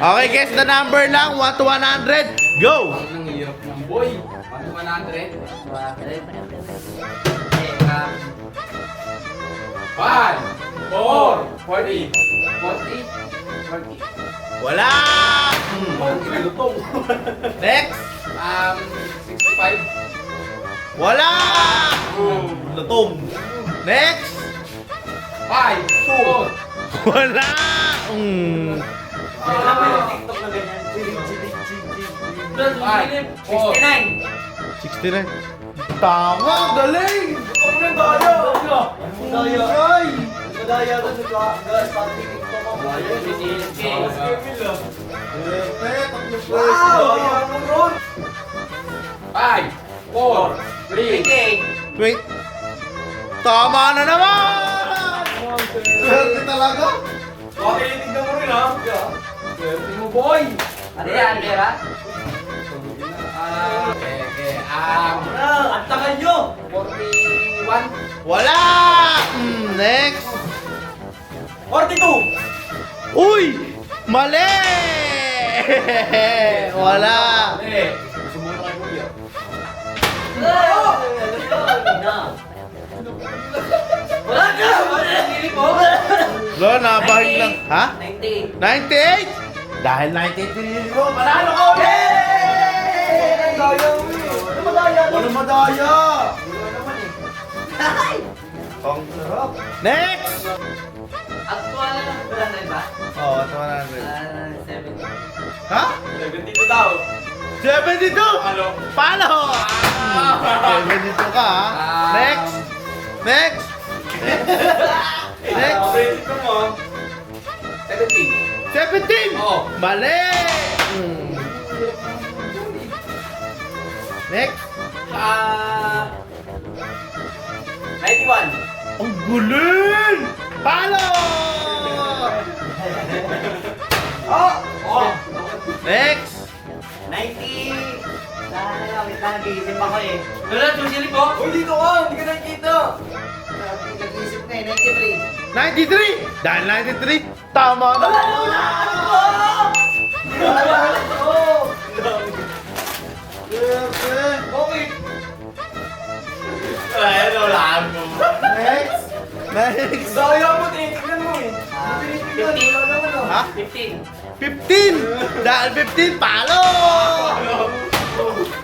Okay, guess the number lang. 1 to 100. Go! Ang hirap ng boy. 1 to 100. 5, 4, 40. 40? 40. Wala! Kinalutong. Next! Um, 65. Wala! Lutong. Next! 5, 2. Wala! Hmm. Alam mo na ganyan? Chilig, chilig, chilig. 5, 4. 69. Tama! Galing! Ang daya! Ang daya! Ay! Ang daya doon sa ka- ga- sa TikTok mo. Wow! Daya mo ron! 5, 4, 3. Wait. Tama na naman! Swerte talaga? Ano yan, pera? Ah, okay, okay. Um, Ah, ang tagal nyo! 41. Wala! Hmm, next! 42! Uy! Mali! Wala! Eh, sumuna kay Kuya. Wala ka! Wala na pili mo! Lo, nabahig lang. Ha? 98. 98? Dahil 98 pinili mo, panalo ka ulit! Ang daya mo eh. Ano madaya? Walang madaya! Ang sarap. Next! Actual na wala na iba? Oo, oh, 100. Ah, 70. Ha? 72 daw. 72! Ano? Palo! 72 ka, ha? Ah. Next! Next! Next! Favorite ko mo. 17. 17! Oo. Mali! Hmm. Next! Ah... 91. Ang guling! Palo! Oh! Oh! Next! 90! Dahil lang, wait lang, nag-iisip ako eh. Wala, susili po! Uy, dito ka! Hindi ka nakikita! Nag-iisip na eh, 93! 93! Dahil 93, tama na! Okay. Ay, wala mo. Next! Next! Daya mo, tinitignan mo eh. Tinitignan, wala naman oh. Ha? 15. 15! Dahil 15, palo!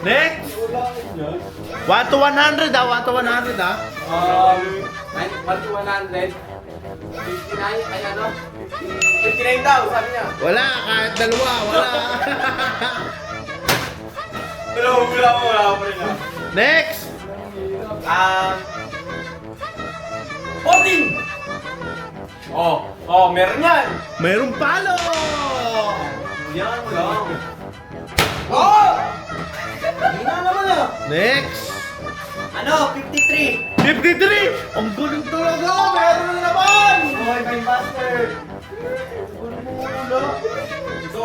Next! 1 to 100 ah, 1 to 100 ah. Um, 1 to 100. 59, ay ano? 59 daw, sabi niya. Wala, kahit dalawa, wala. Pero wala mo, wala rin ah. Next! Um... 14! Oh, oh, meron yan! Mayroong palo! Yan lang. Oh! Hindi na naman ah. Next! Ano, 53! 53!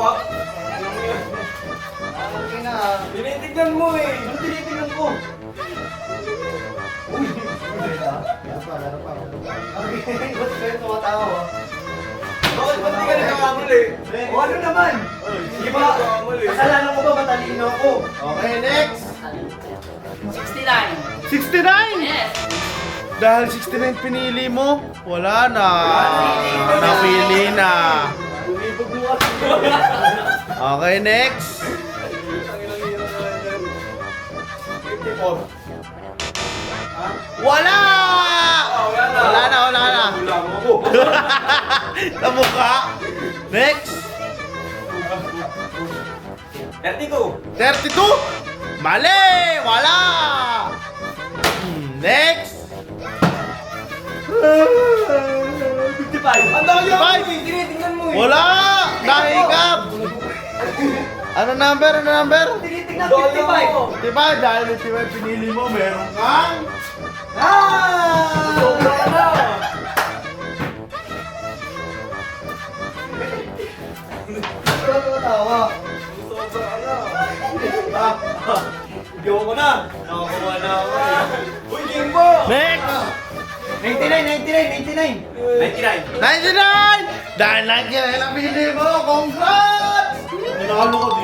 Ah. Okay na. Tinitignan mo eh. Ano tinitignan ko? Uy! Laro pa, laro pa. Okay, ba't kayo tumatawa ah? Bakit ba't di ka nagkakamali? O ano naman? Di ba? Kasalanan ko ba matalino ko? Okay, next! 69. 69! Yes! Dahil 69 pinili mo, wala na. Napili na. Okay, next. Wala! Wala na, wala na. Sa mukha. Next. 32! 32. Mali! Wala! Hmm, Next. 55! Ang dami eh! Tinitignan mo eh! Wala! Nahikap! Ano number? Ano number? Tinitignan 55! Diba? Dahil ito yung pinili mo, meron kang... Ah! Sobra ka na! Sobra ka tawa. Sobra na. Ah, ah. Bigyan ko na. Nakakuha na ako eh. Uy, game mo! Next! 99, 99, 99! 99! 99! ได้นักแข่งแล้ะพี่ดีโมของครับน้องลูก